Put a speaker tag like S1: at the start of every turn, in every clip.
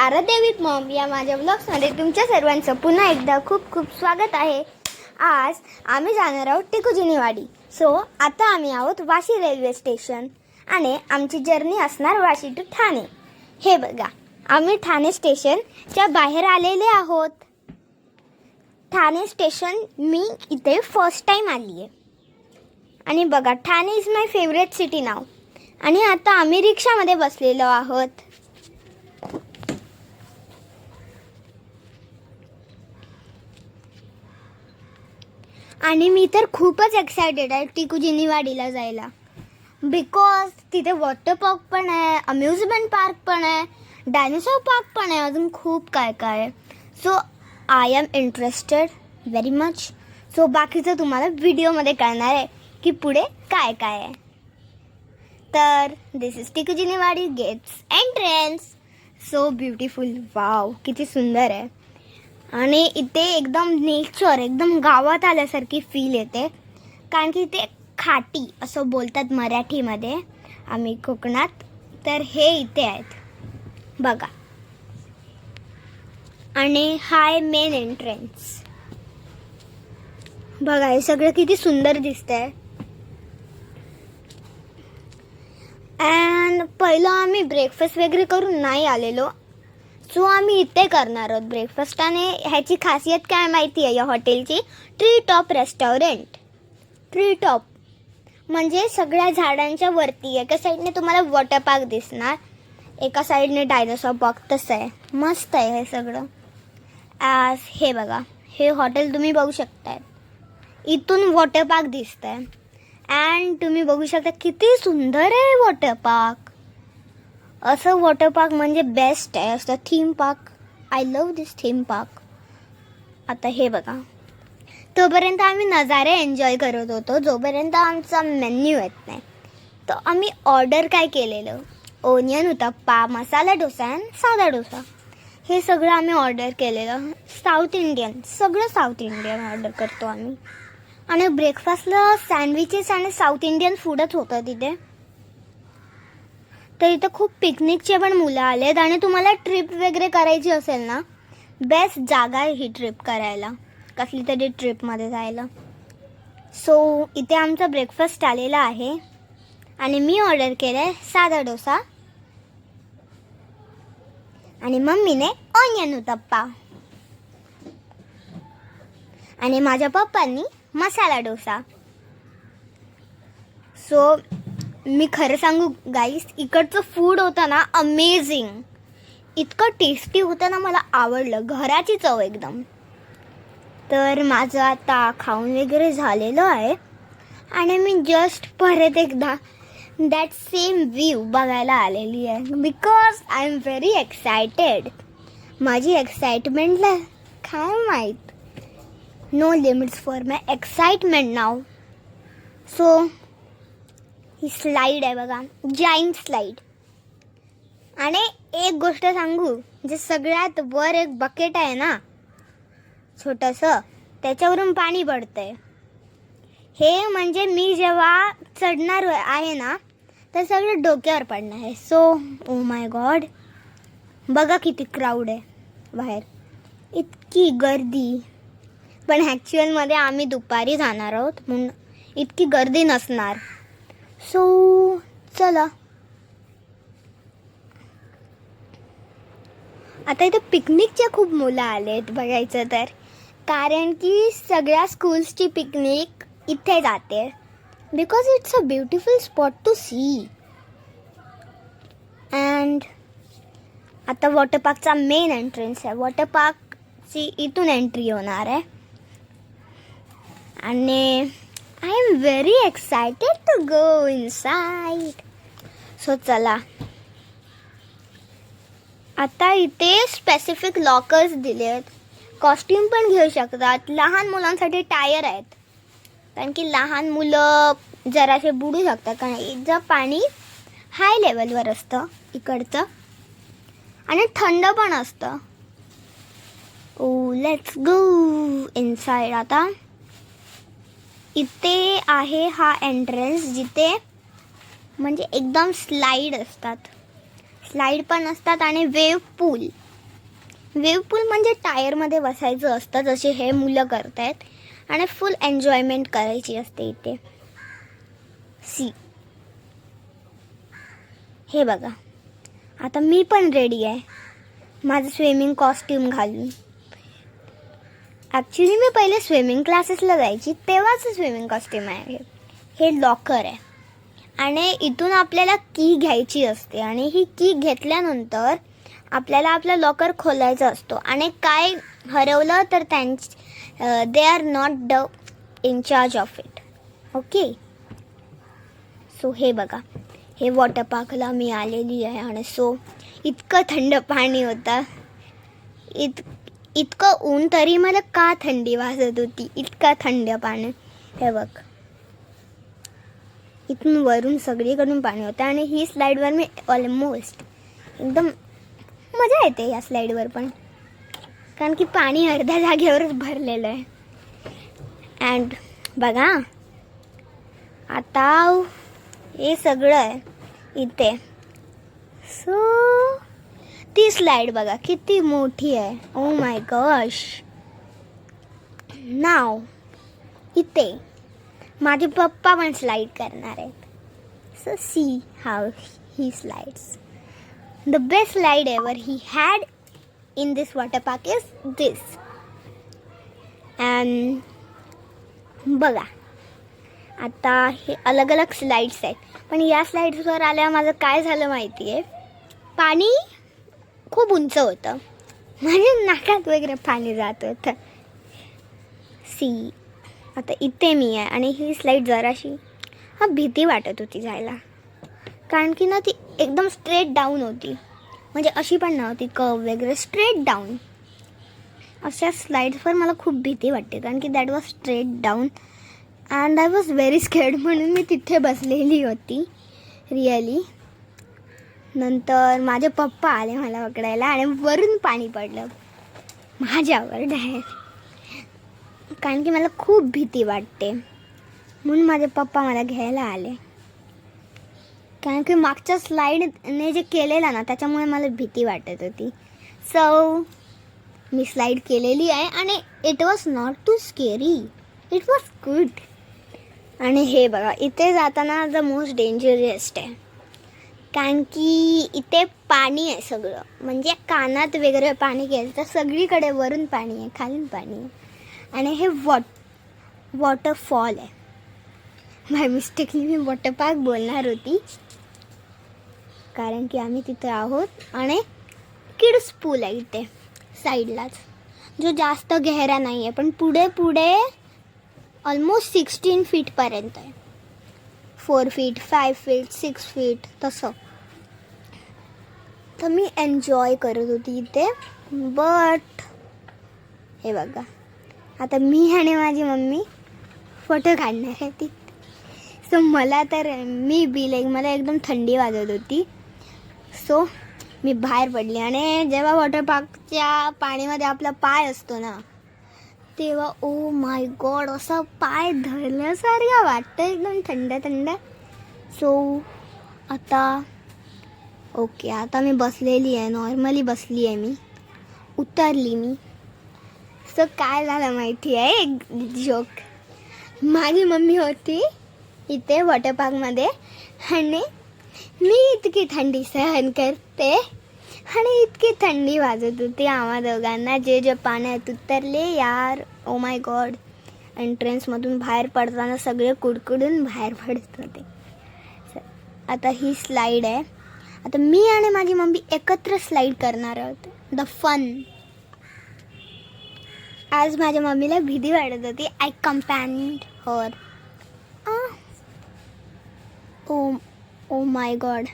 S1: Aaradhya with mom या माझ्या ब्लॉग्समध्ये तुमच्या सर्वांचं पुन्हा एकदा खूप खूप स्वागत आहे. आज आम्ही जाणार आहोत टिकुजिनीवाडी. सो आता आम्ही आहोत वाशी रेल्वे स्टेशन आणि आमची जर्नी असणार वाशी टू ठाणे. हे बघा आम्ही ठाणे स्टेशनच्या बाहेर आलेले आहोत. ठाणे स्टेशन मी इथे फर्स्ट टाईम आली आहे आणि बघा Thane is my favourite city now आणि आता आम्ही रिक्षामध्ये बसलेलो आहोत. आणि मी तर खूपच एक्सायटेड आहे टिकुजिनीवाडीला जायला. बिकॉज तिथे वॉटर पार्क पण आहे अम्युजमेंट पार्क पण आहे डायनोसॉर पार्क पण आहे अजून खूप काय काय आहे. So I am interested very much so बाकीचं तुम्हाला व्हिडिओमध्ये कळणार आहे की पुढे काय काय आहे. तर this is Tikujiniwadi gates entrance so beautiful wow किती सुंदर आहे. आणि इथे एकदम नेचर एकदम गावात आल्यासारखी फील येते. कारण की इथे खाटी असं बोलतात मराठीमध्ये आम्ही कोकणात. तर हे इथे आहेत. बघा. आणि हाय मेन एंट्रन्स बघा हे सगळं किती सुंदर दिसतंय. अँड पहिलं आम्ही ब्रेकफास्ट वगैरे करून नाही आलेलो. सो आम्ही इथे करणार आहोत ब्रेकफास्ट आणि ह्याची खासियत काय माहिती आहे या हॉटेलची tree top restaurant tree top म्हणजे सगळ्या झाडांच्या वरती. एका साईडने तुम्हाला वॉटर पार्क दिसणार. एका साईडने डायनोसॉर पार्क तसं आहे. मस्त आहे हे सगळं. आज हे बघा. हे हॉटेल तुम्ही बघू शकताय. इथून वॉटर पार्क दिसत आहे अँड तुम्ही बघू शकता किती सुंदर आहे वॉटर पार्क असं वॉटर पार्क म्हणजे बेस्ट आहे. असं theme park I love this theme park आता हे बघा. तोपर्यंत आम्ही नजारे एन्जॉय करत होतो. जोपर्यंत आमचा मेन्यू येत नाही. तर आम्ही ऑर्डर काय केलेलं? ओनियन उत्तप्पा मसाला डोसा आणि साधा डोसा. हे सगळं आम्ही ऑर्डर केलेलं. साऊथ इंडियन सगळं साऊथ इंडियन ऑर्डर करतो आम्ही. आणि ब्रेकफास्टला सँडविचेस आणि साऊथ इंडियन फूडच होतं तिथे. तर इथं खूप पिकनिकचे पण मुलं आलेत आणि तुम्हाला ट्रिप वगैरे करायची असेल ना बेस्ट जागा आहे ही ट्रिप करायला. कसली तरी ट्रिपमध्ये जायला. सो इथे आमचा ब्रेकफास्ट आलेला आहे आणि मी ऑर्डर केलं आहे साधा डोसा आणि मम्मीने ऑनियन उत्तप्पा. आणि माझ्या पप्पांनी मसाला डोसा. सो मी खरं सांगू गाईस इकडचं फूड होतं ना अमेझिंग इतकं टेस्टी होतं ना मला आवडलं. घराची चव एकदम. तर माझं आता खाऊन वगैरे झालेलं आहे. आणि मी जस्ट परत एकदा दॅट सेम व्ह्यू बघायला आलेली आहे. Because I am very excited माझी एक्साइटमेंटला काय माहीत? No limits for my excitement now so he slide आहे बघा. जाईंट स्लाईड आणि एक गोष्ट सांगू जे सगळ्यात वर एक बकेट आहे ना छोटंसं त्याच्यावरून पाणी पडतंय. हे म्हणजे मी जेव्हा चढणार आहे ना तर सगळं डोक्यावर पडणार आहे. सो ओ माय गॉड बघा किती क्राऊड आहे बाहेर. इतकी गर्दी. पण ॲक्च्युअलमध्ये आम्ही दुपारी जाणार आहोत म्हणून इतकी गर्दी नसणार. सो चला. आता इथं पिकनिकच्या खूप मुलं आलेत बघायचं तर. कारण की सगळ्या स्कूल्सची पिकनिक इथे जाते. Because it's a beautiful spot to see and आता वॉटर पार्कचा मेन एंट्रन्स आहे. वॉटर पार्कची इथून एंट्री होणार आहे. आणि I am very excited to go inside so चला आता इथे स्पेसिफिक लॉकर्स दिले आहेत कॉस्ट्युम पण घेऊ शकतात. लहान मुलांसाठी टायर आहेत. कारण की लहान मुलं जरासे बुडू शकतात. कारण इथं पाणी हाय लेवलवर असतं. इकडचं. आणि थंड पण असतं. ओ लेट्स गो इनसाईड आता. इथे आहे हा एंट्रन्स जिथे म्हणजे एकदम स्लाईड असतात. स्लाईड पण असतात आणि वेव पूल वेव पूल म्हणजे टायरमध्ये बसायचं असतं जसे हे मुलं करत आहेत आणि फुल एन्जॉयमेंट करायची असते इथे. सी हे बघा. आता मी पण रेडी आहे. माझं स्विमिंग कॉस्ट्यूम घालून. ॲक्च्युली मी पहिले स्विमिंग क्लासेसला जायची तेव्हाच स्विमिंग कॉस्ट्यूम आहे. हे. लॉकर आहे. आणि इथून आपल्याला की घ्यायची असते. आणि ही की घेतल्यानंतर आपल्याला आपला लॉकर खोलायचा असतो. आणि काय हरवलं तर त्यांच they are not the in charge of it okay so हे बघा. हे वॉटर पार्कला मी आलेली आहे. आणि सो इतकं थंड पाणी होतं. इत इतकं ऊन तरी मला का थंडी वाजत होती? इतका थंड पाणी. हे बघ. इथून वरून सगळीकडून पाणी होतं आणि ही स्लाईडवर मी ऑलमोस्ट एकदम मजा येते या स्लाईडवर पण. कारण की पाणी अर्ध्या जागेवरच भरलेलं आहे. अँड बघा. आता हे सगळं आहे इथे. सो ती स्लाईड बघा किती मोठी आहे. ओ माय गॉश नाव इथे. माझे पप्पा पण स्लाईड करणार आहेत. So see how he slides the best slide ever he had in this water park is this and बघा. आता हे अलग अलग स्लाईड्स आहेत. पण या स्लाईड्सवर आल्यावर माझं काय झालं माहिती आहे पाणी खूप उंच होतं. माझ्या नाकात वगैरे पाणी जात होतं. सी. आता इथे मी आहे आणि ही स्लाईड जराशी हा भीती वाटत होती जायला. कारण की ना ती एकदम स्ट्रेट डाऊन होती. म्हणजे अशी पण नव्हती कव वगैरे स्ट्रेट डाऊन अशा स्लाईड्सवर मला खूप भीती वाटते कारण की that was straight down and I was very scared म्हणून मी तिथे बसलेली होती रिअली नंतर माझे पप्पा आले मला पकडायला आणि वरून पाणी पडलं. माझ्यावर डायरेक्ट कारण की मला खूप भीती वाटते. म्हणून माझे पप्पा मला घ्यायला आले. कारण की मागच्या स्लाईडने जे केलेलं ना त्याच्यामुळे मला भीती वाटत होती. सो मी स्लाईड केलेली आहे आणि it was not too scary it was good आणि हे बघा इथे जाताना द मोस्ट डेंजरस्ट आहे. कारण की इथे पाणी आहे सगळं. म्हणजे कानात वगैरे पाणी गेलं तर सगळीकडे वरून पाणी आहे खालून पाणी आहे. आणि हे वॉट वॉटरफॉल आहे. बाय मिस्टेकली मी वॉटर पार्क बोलणार होती. कारण की आम्ही तिथे आहोत आणि किड्स पूल आहे इथे साईडलाच. जो जास्त गहरा नाही आहे पण पुढे पुढे ऑलमोस्ट सिक्स्टीन फीटपर्यंत आहे. Four feet five feet six feet तसं. तर मी एन्जॉय करत होती इथे. बट हे बघा. आता मी आणि माझी मम्मी फोटो काढणार आहे ती. सो मला तर मी बी लाईक मला एकदम थंडी वाजत होती. सो मी बाहेर पडली. आणि जेव्हा वॉटर पार्कच्या पाण्यामध्ये आपला पाय असतो ना तेव्हा ओ माय गॉड असा पाय धरल्यासारखा वाटतं एकदम थंड थंड. सो आता ओके आता मी बसलेली आहे नॉर्मली बसली आहे मी. उतरली मी. सो काय झालं माहिती आहे? एक जोक माझी मम्मी होती इथे वॉटर पार्कमध्ये आणि मी इतकी थंडी सहन करते. आणि इतकी थंडी वाजत होती आम्हा दोघांना. जे जे पाण्यात उतरले यार ओ माय गॉड एंट्रन्समधून बाहेर पडताना सगळे कुडकुडून बाहेर पडत होते. आता ही स्लाईड आहे. आता मी आणि माझी मम्मी एकत्र स्लाईड करणार आहोत. द फन आज माझ्या मम्मीला भीती वाटत होती. I complained her oh oh my god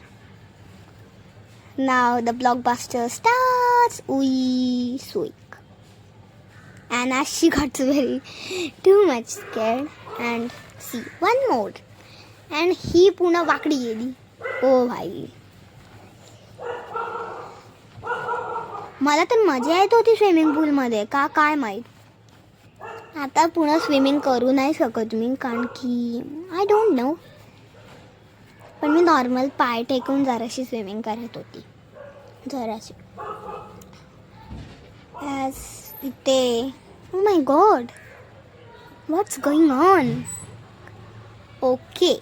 S1: now the blockbuster starts. उई sweet. and as she got very too much scared. And see one more. And ही पुन्हा वाकडी गेली ओ भाई मला तर मजा येत होती स्विमिंग पूलमध्ये का काय माहीत आता पुन्हा स्विमिंग करू नाही शकत मी कारण की आय डोंट नो पण मी नॉर्मल पाय टेकून जराशी स्विमिंग करत होती. जराशी. ॲज इथे. ओ my god what's going on okay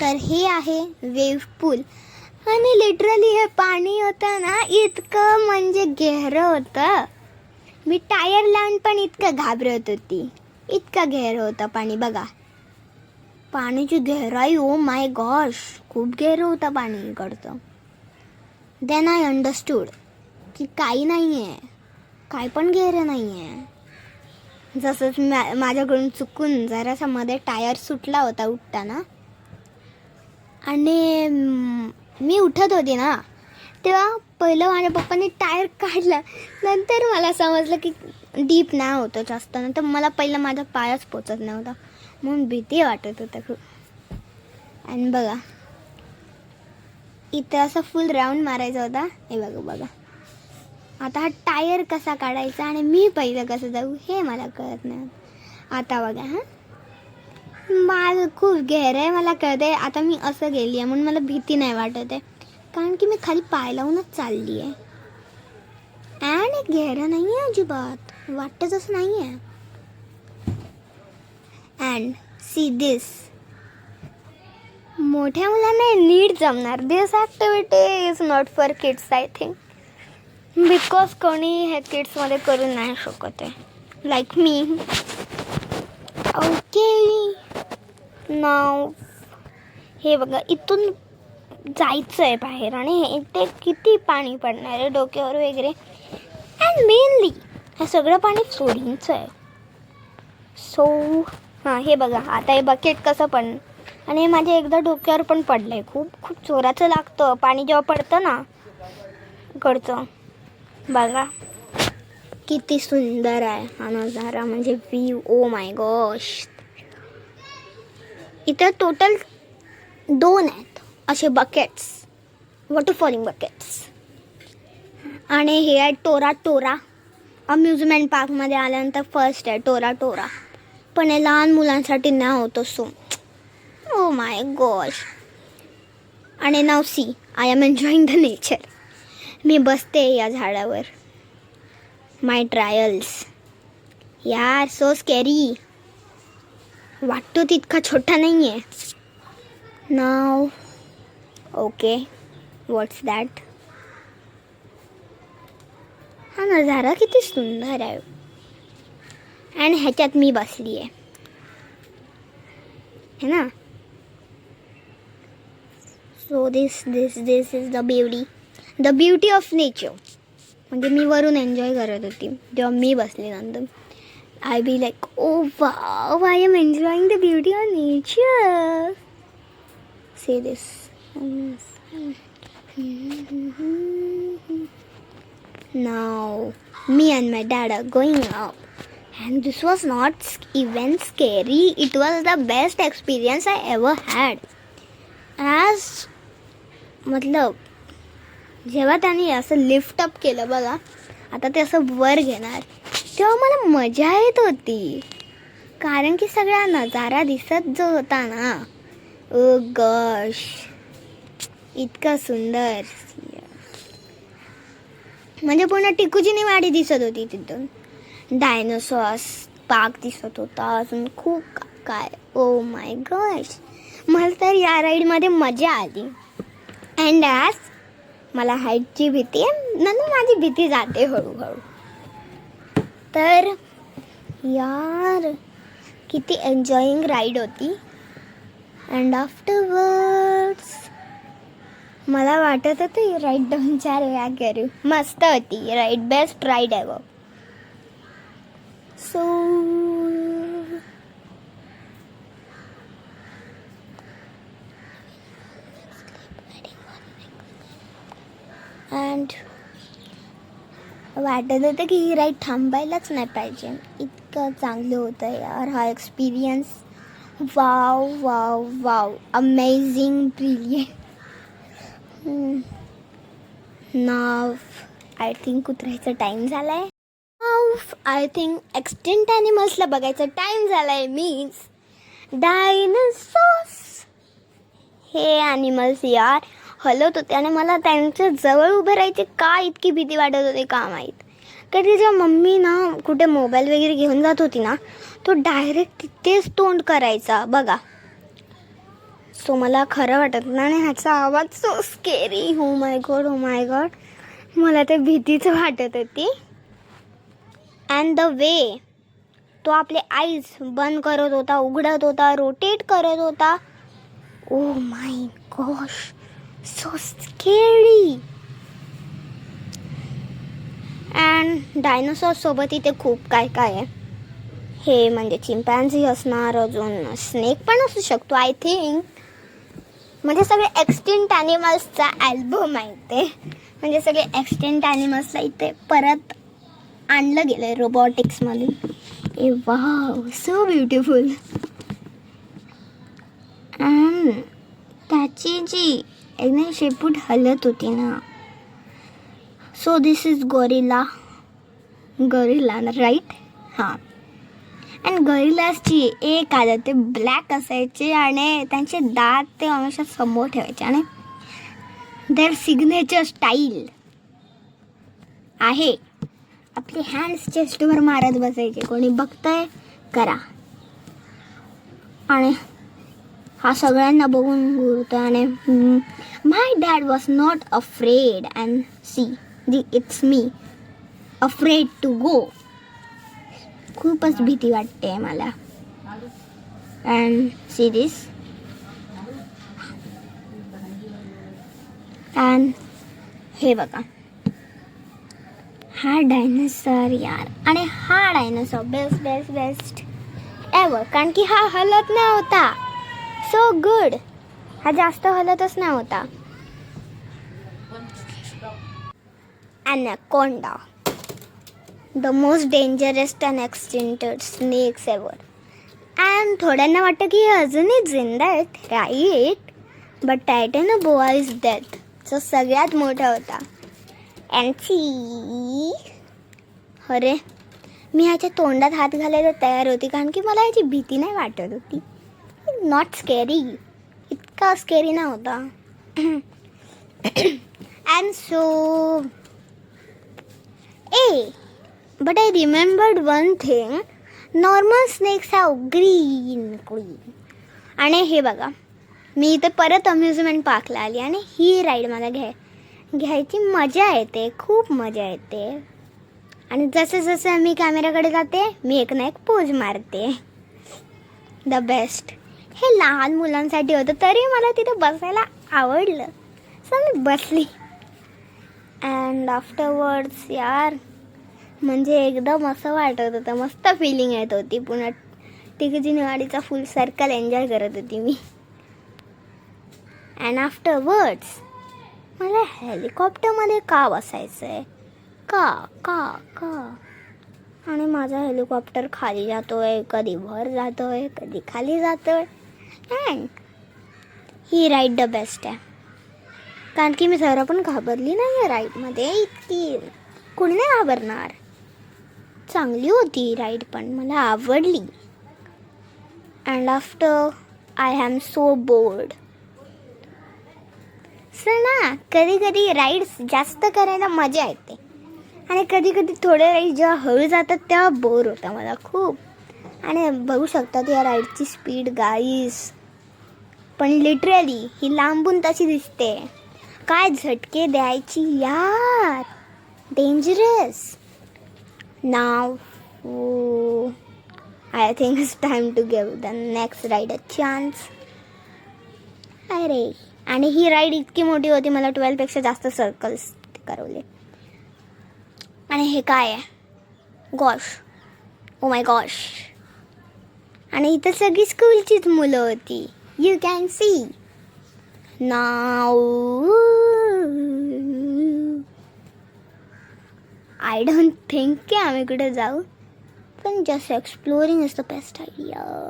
S1: तर हे आहे वेव्ह पूल आणि लिटरली हे पाणी होतं ना इतकं म्हणजे गहरं होतं. मी टायर लावून पण इतकं घाबरत होती. इतकं गहरं होतं पाणी बघा. पाण्याची गहराई ओ माय गॉश खूप गहरं होतं पाणी इकडचं देन आय अंडरस्टूड की काही नाही आहे काय पण गहरं नाही आहे जसंच मा माझ्याकडून चुकून जरासा मध्ये टायर सुटला होता उठताना. आणि मी उठत होती ना तेव्हा पहिलं माझ्या पप्पाने टायर काढला. नंतर मला समजलं की डीप नाही होतं जास्त नंतर मला पहिलं माझा पायच पोचत नव्हता. म्हणून भीती वाटत होतं खूप. आणि बघा इथं असं फुल राऊंड मारायचा होता. हे बघा बघा. आता हा टायर कसा काढायचा आणि मी पहिलं कसं जाऊ हे मला कळत नाही. आता बघा हां. माझं खूप गैर आहे मला कळत आहे आता मी असं गेली आहे म्हणून मला भीती नाही वाटत आहे. कारण की मी खाली पाय लावूनच चालली आहे. आणि गैर नाही आहे अजिबात. वाटतच असं नाही आहे अँड सी दिस मोठ्या मुलांना नीट जमणार. This activity is not for kids I think because कोणी हे किड्समध्ये करू नाही शकत आहे. लाईक मी ओके नाव हे बघा इथून जायचं आहे बाहेर आणि हे ते किती पाणी पडणार आहे डोक्यावर वगैरे. अँड मेनली हे सगळं पाणी फ्लोरिंगचं आहे सो हां हे बघा आता हे बकेट कसं पण. आणि हे माझ्या एकदा डोक्यावर पण पडलं आहे खूप खूप जोराचं लागतं. पाणी जेव्हा पडतं ना कडचं बघा किती सुंदर आहे हा नजारा. म्हणजे व्ह्यू ओ माय गॉश इथं टोटल दोन आहेत असे बकेट्स वॉटरफॉलिंग बकेट्स आणि हे आहे टोरा टोरा. अम्युजमेंट पार्कमध्ये आल्यानंतर फर्स्ट आहे टोरा टोरा. पण हे लहान मुलांसाठी नाव होतं so oh oh my gosh आणि नाव see I am enjoying the nature मी बसते या झाडावर. माय ट्रायल्स यार सो स्कॅरी वाटतो तितका छोटा नाही आहे नाव ओके व्हॉट्स दॅट हा नजारा किती सुंदर आहे. आणि ह्याच्यात मी बसली आहे है ना so this this this is the beauty the beauty of nature म्हणजे मी वरून एन्जॉय करत होती जेव्हा मी बसली नंतर I be like oh wow I am enjoying the beauty of nature see this Now, me and my dad are going up. And this was not even scary. It was the best experience I ever had. As मतलब जेव्हा त्यांनी असं lift up केलं बघा आता ते असं वर घेणार तेव्हा मला मजा येत होती कारण की सगळा नजारा दिसत जो होता ना ओ गश इतकं सुंदर म्हणजे पूर्ण टिकूजीने वाडी दिसत होती तिथून डायनोसॉर्स पार्क दिसत होता. अजून खूप काय. ओ माय गॉश मला तर या राईडमध्ये मजा आली. अँड ॲज मला हाईटची भीती आहे नंतर माझी भीती जाते हळूहळू. तर यार किती एन्जॉईंग राईड होती. अँड आफ्टरवर्ड्स मला वाटत होतं राईड दोन चार वेळा करू. मस्त होती. राईड बेस्ट राईड आहे सो अँड वाटत होतं की ही राईड थांबायलाच नाही पाहिजे. इतकं चांगलं होतं यार हा experience wow wow wow amazing brilliant now I think उतरायचा time झाला आहे आय थिंक एक्सटेंट ॲनिमल्सला बघायचा टाईम झाला आहे मीन्स डायनोसॉर्स हे ॲनिमल्स यार हलत होते आणि मला त्यांच्या जवळ उभे राहायचे का इतकी भीती वाटत होती का माहीत. कारण तिच्या मम्मी ना कुठे मोबाईल वगैरे घेऊन जात होती ना तो डायरेक्ट तिथेच तोंड करायचा बघा. सो मला खरं वाटत नाही ह्याचा आवाज सो स्केरी हो माय गॉड हो माय गॉड मला ते भीतीच वाटत होती. अँड द वे तो आपले आईज बंद करत होता उघडत होता रोटेट करत होता. ओ my gosh so scary and dinosaur सोबत इथे खूप काय काय आहे. हे म्हणजे चिंपॅन्झी असणार अजून स्नेक पण असू शकतो आय थिंक म्हणजे सगळे एक्सटेंट ॲनिमल्सचा ॲल्बम आहे ते. म्हणजे सगळे एक्सटेंट ॲनिमल्सला इथे परत आणलं गेलं आहे रोबॉटिक्समधून ए वाव सो ब्युटिफुल त्याची जी एकदम शेपूट हलत होती ना. So this is gorilla gorilla right हां. अँड गरिलासची एक आलं ते ब्लॅक असायचे आणि त्यांचे दात ते हमेशा समोर ठेवायचे आणि देअर सिग्नेचर स्टाईल आहे. आपले हँड्स चेस्टवर मारत बसायचे. कोणी बघतंय? करा. आणि हा सगळ्यांना बघून घुरतो आणि my dad was not afraid and see the it's me afraid to go खूपच भीती वाटते मला. अँड सी दिस अँड हे बघा. हा डायनोसॉर यार. आणि हा dinosaur best best best ever कारण की हा हलत नाही होता सो गुड हा जास्त हलतच नाही होता anaconda the most dangerest and extincted snakes ever and थोड्यांना वाटतं की हे अजूनही जिंदा आहेत. Right but Titan boa is death जो सगळ्यात मोठा होता. अँची अरे मी ह्याच्या तोंडात हात घालायला तयार होती कारण की मला ह्याची भीती नाही वाटत होती. नॉट स्केरी इतका स्केरी नव्हता and so A but I remembered one thing normal snakes have green queen आणि हे बघा मी इथे परत अम्युजमेंट पार्कला आली आणि ही राईड मला घ्याय घ्यायची मजा येते खूप मजा येते. आणि जसं जसं मी कॅमेराकडे जाते मी एक ना एक पोज मारते. द बेस्ट हे लहान मुलांसाठी होतं तरी मला तिथे बसायला आवडलं. सो मी बसली. अँड आफ्टरवर्ड्स यार म्हणजे एकदम असं वाटत होतं मस्त फिलिंग येत होती पुन्हा. टिकजी निवाडीचा फुल सर्कल एन्जॉय करत होती मी. अँड आफ्टरवर्ड्स मला हेलिकॉप्टरमध्ये का बसायचं आहे का का का? आणि माझा हेलिकॉप्टर खाली जातो आहे कधी वर जातो आहे कधी खाली जातो आहे अँड ही राईड द बेस्ट आहे कारण की मी जरा पण घाबरली नाही आहे राईडमध्ये इतकी कुणी नाही घाबरणार? चांगली होती राईड पण मला आवडली. And after I am so bored sir ना कधी कधी राईड्स जास्त करायला मजा येते. आणि कधी कधी थोडे राईड जेव्हा हळू जातात तेव्हा बोर होतं मला खूप. आणि बघू शकतात या राईडची स्पीड गाईस पण लिटरली ही लांबून तशी दिसते. काय झटके द्यायची यार. Dangerous now I think it's it's to to the next ride a chance अरे. आणि ही राईड इतकी मोठी होती मला ट्वेल्वपेक्षा जास्त सर्कल्स करवले. आणि हे काय आहे? गॉश ओ माय गॉश आणि इथं सगळी स्कूलचीच मुलं होती. You can see now I don't think की आम्ही कुठे जाऊ. पण just exploring is the best idea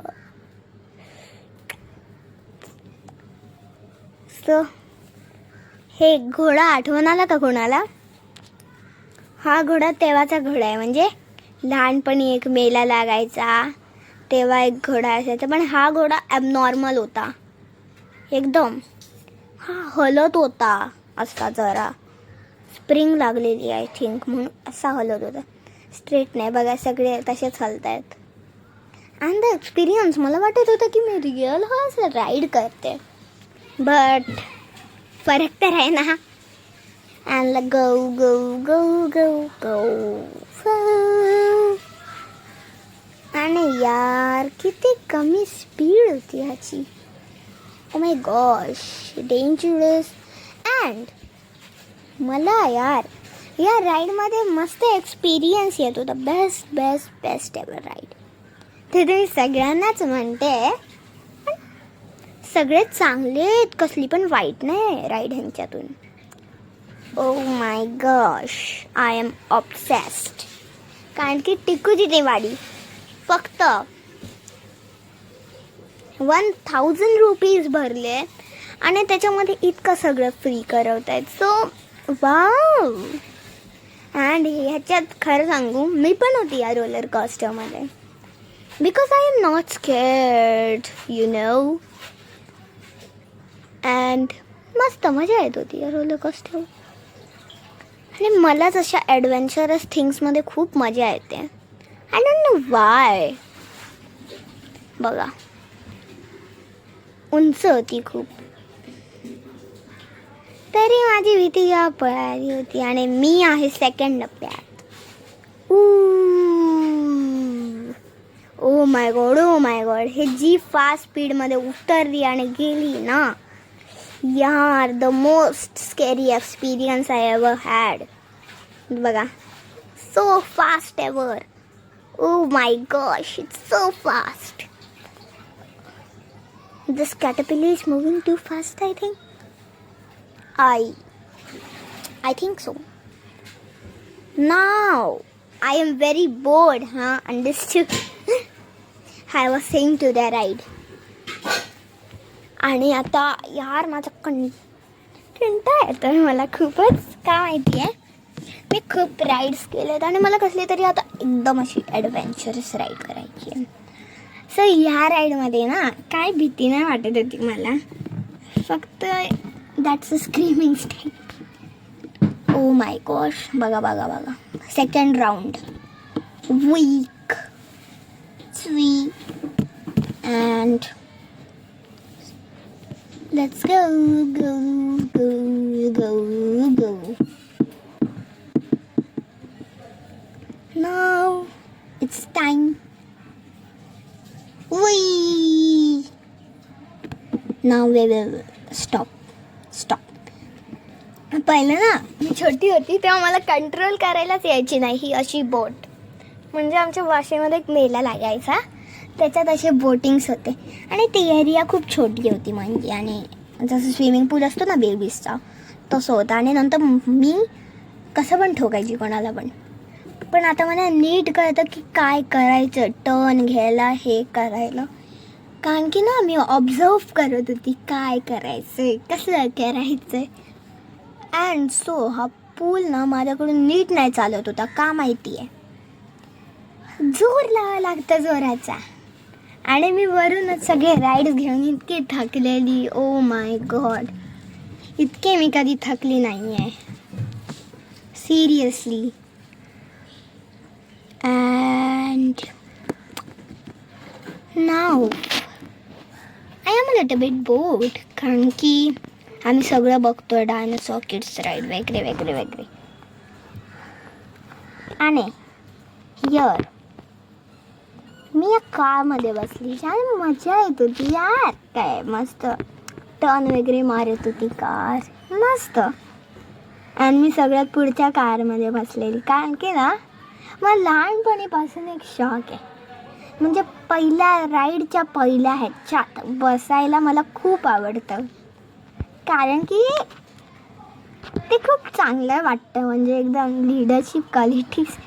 S1: so हे घोडा आठवण आला का कोणाला? हा घोडा तेव्हाचा घोडा आहे. म्हणजे लहानपणी एक मेला लागायचा तेव्हा एक घोडा असायचा. पण हा घोडा ॲबनॉर्मल होता. एकदम. हा हलत होता असा जरा. स्प्रिंग लागलेली आय थिंक म्हणून असा हलत होता. स्ट्रेट नाही बघा सगळे तसेच हलत आहेत अँड द एक्सपिरियन्स मला वाटत होतं की मी रिअल हॉर्स राईड करते. बट फरक तर आहे ना. अँड गौ गौ गौ गौ गो आणि यार किती कमी स्पीड होती ह्याची. Oh my gosh dangerous and मला यार या राईडमध्ये मस्त एक्सपिरियन्स येत होता. Best best best ever ride ते तुम्ही सगळ्यांनाच म्हणते. सगळे चांगले आहेत. कसली पण वाईट नाही राईड ह्यांच्यातून. ओ my gosh I am obsessed कारण की टिकू तिथे वाडी फक्त वन थाउजंड रुपीज भरले आणि त्याच्यामध्ये इतकं सगळं फ्री करवत आहेत. सो वाव अँड ह्याच्यात खरं सांगू मी पण होती या roller कॉस्टरमध्ये because I am not scared you know and मस्त मजा येत होती. रोलर कॉस्टर आणि मलाच अशा ॲडव्हेंचरस थिंग्समध्ये खूप मजा येते. आय डोंट नो वाय बघा. उंच होती खूप. तरी माझी भीती या पळाली होती आणि मी आहे सेकंड टप्प्यात ओ my god oh my god हे जी फास्ट स्पीडमध्ये उतरली आणि गेली ना. यार the most scary experience I ever had बघा so fast ever oh my gosh it's so fast This caterpillar is moving too fast, I think. I. I think so. Now, I am very bored, huh? Understood? I was saying to the ride. आणि आता यार माझा कं येतो येतोय मला खूपच. का माहिती आहे मी खूप राईड्स केले आहेत आणि मला कसली तरी आता एकदम अशी ॲडव्हेंचरस राईड करायची आहे. सो ह्या राईडमध्ये ना काय भीती नाही वाटत होती मला. फक्त that's a screaming style oh my gosh बघा बघा बघा. सेकंड राऊंड वीक स्वी and Let's go, go go go go now it's time. Wee! Now we will stop. Stop. पहिलं ना मी छोटी होती तेव्हा मला कंट्रोल करायलाच यायची नाही ही अशी बोट म्हणजे आमच्या भाषेमध्ये एक मेला लागायचा त्याच्यात असे बोटिंग्स होते. आणि ती एरिया खूप छोटी होती म्हणजे. आणि जसं स्विमिंग पूल असतो ना बेबीजचा तसं होतं. आणि नंतर मी कसं पण ठोकायची कोणाला पण. पण आता मला नीट कळतं की काय करायचं. टर्न घ्यायला हे करायला. कारण की ना मी ऑब्झर्व करत होती काय करायचंय कसं करायचंय. अँड सो हा पूल ना माझ्याकडून नीट नाही चालत होता का माहिती आहे जोर लावा लागतं जोराचा. आणि मी वरूनच सगळे राईड्स घेऊन इतके थकलेली. ओ माय गॉड इतके मी कधी थकली नाही आहे seriously and now I am a little bit कारण की आम्ही सगळं बघतो आहे डायनोसॉ किड्स राईड वगैरे वगैरे वगैरे आणि यर मी या कारमध्ये बसली. छान मजा येत होती यार. काय मस्त टर्न वगैरे मारत होती कार. मस्त. आणि मी सगळ्यात पुढच्या कारमध्ये बसलेली. कारण की ना मला लहानपणीपासून एक शॉक आहे. म्हणजे पहिल्या राईडच्या पहिल्या ह्याच्यात बसायला मला खूप आवडतं. कारण की ते खूप चांगलं वाटतं. म्हणजे एकदम लिडरशिप क्वालिटीज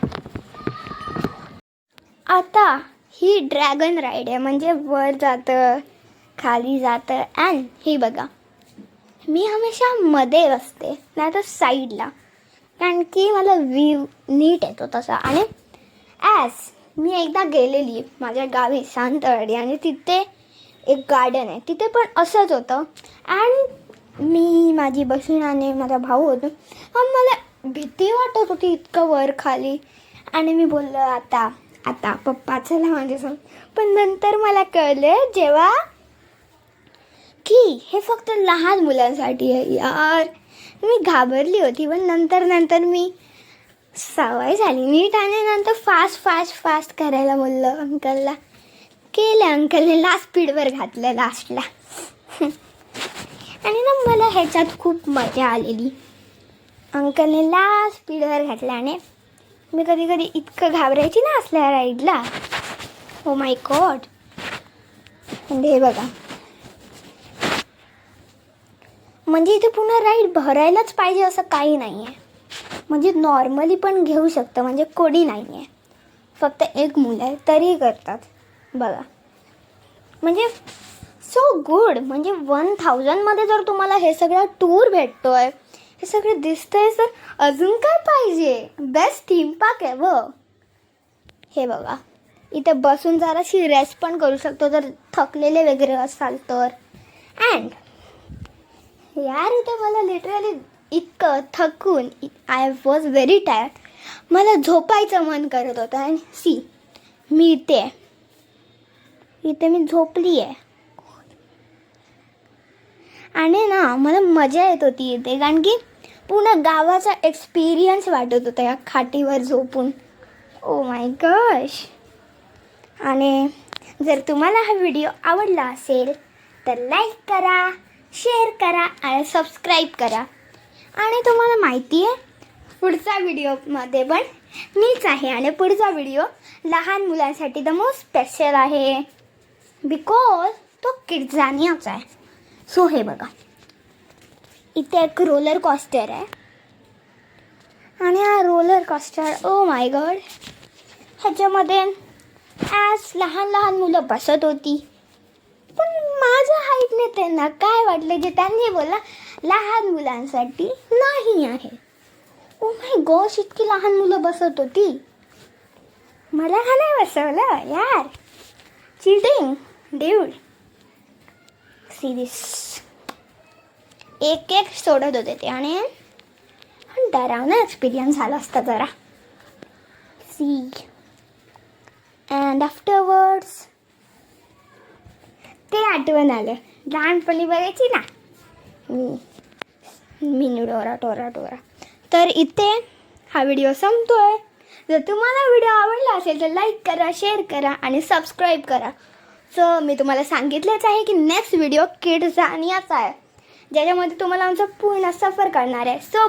S1: आता ही ड्रॅगन राईड आहे. म्हणजे वर जातं खाली जातं. अँड हे बघा मी हमेशा मध्ये बसते नाही तर साईडला कारण की मला व्ह्यू नीट येतो तसा. आणि ॲज मी एकदा गेलेली माझ्या गावी शांतवाडी आणि तिथे एक गार्डन आहे. तिथे पण असंच होतं. अँड मी माझी बसून आणि माझा भाऊ होतो. मला भीती वाटत होती इतकं वर खाली. आणि मी बोललो आता आता पप्पा चला माझ्यासमोर पण नंतर मला कळलं जेव्हा की हे फक्त लहान मुलांसाठी आहे यार. मी घाबरली होती पण नंतर नंतर मी सवय झाली. नीट आणि नंतर फास्ट फास्ट फास्ट करायला बोललं अंकलला. केलं अंकलने लास्ट स्पीडवर घातलं लास्टला आणि ना मला ह्याच्यात खूप मजा आलेली. अंकलने लास्ट स्पीडवर घातल्याने मी कधी कधी इतकं घाबरायची ना असल्या राईडला हो माय गॉड म्हणजे हे बघा. म्हणजे इथे पुन्हा राईड भरायलाच पाहिजे असं काही नाही आहे म्हणजे नॉर्मली पण घेऊ शकतं म्हणजे कोडी नाही आहे फक्त एक मुलं आहे तरी करतात. बघा. म्हणजे सो गुड म्हणजे वन थाउजंडमध्ये जर तुम्हाला हे सगळं टूर भेटतो आहे हे सगळं दिसतंय सर. अजून काय पाहिजे? बेस्ट थीम पार्क आहे व. हे बघा. इथे बसून जराशी रेस्ट पण करू शकतो जर थकलेले वगैरे असाल तर. अँड यार इथे मला लिटरली इतकं थकून आय वॉज व्हेरी टायर्ड मला झोपायचं मन करत होतं. आणि सी मी इथे आहे. इथे मी झोपली आहे आणि ना मला मजा येत होती इथे कारण की पूर्ण गावाचा एक्सपिरियन्स वाटत होता या खाटीवर झोपून. ओ माय गश आणि जर तुम्हाला हा व्हिडिओ आवडला असेल तर लाईक करा शेअर करा आणि सबस्क्राईब करा. आणि तुम्हाला माहिती आहे पुढचा व्हिडिओमध्ये पण मीच आहे आणि पुढचा व्हिडिओ लहान मुलांसाठी द मोस्ट स्पेशल आहे. बिकॉज तो किड्झानियाचा आहे. सो हे बघा. इथे एक रोलर कॉस्टर आहे. आणि हा roller coaster oh my God ह्याच्यामध्ये आज लहान लहान मुलं बसत होती. पण माझ्या हाईटने त्यांना काय वाटलं जे त्यांनी बोलला लहान मुलांसाठी नाही आहे. ओ माय गॉश इतकी लहान मुलं बसत होती. मला हा नाही बसवलं यार. चिटिंग देऊळ सिरीज एक एक सोडत होते ते आणि डरावना एक्सपिरियन्स झाला असता जरा. सी अँड आफ्टरवर्ड्स ते आठवण आलं. लहानपणी बघायची ना? मी. मिनी डोरा टोरा टोरा. तर इथे हा व्हिडिओ संपतोय. जर तुम्हाला व्हिडिओ आवडला असेल तर लाईक करा शेअर करा आणि सबस्क्राईब करा. आजचं मी तुम्हाला सांगितलंच आहे की नेक्स्ट व्हिडिओ किड्स आणि याचा आहे. ज्याच्यामध्ये तुम्हाला आमचा पूर्ण सफर करणार आहे. सो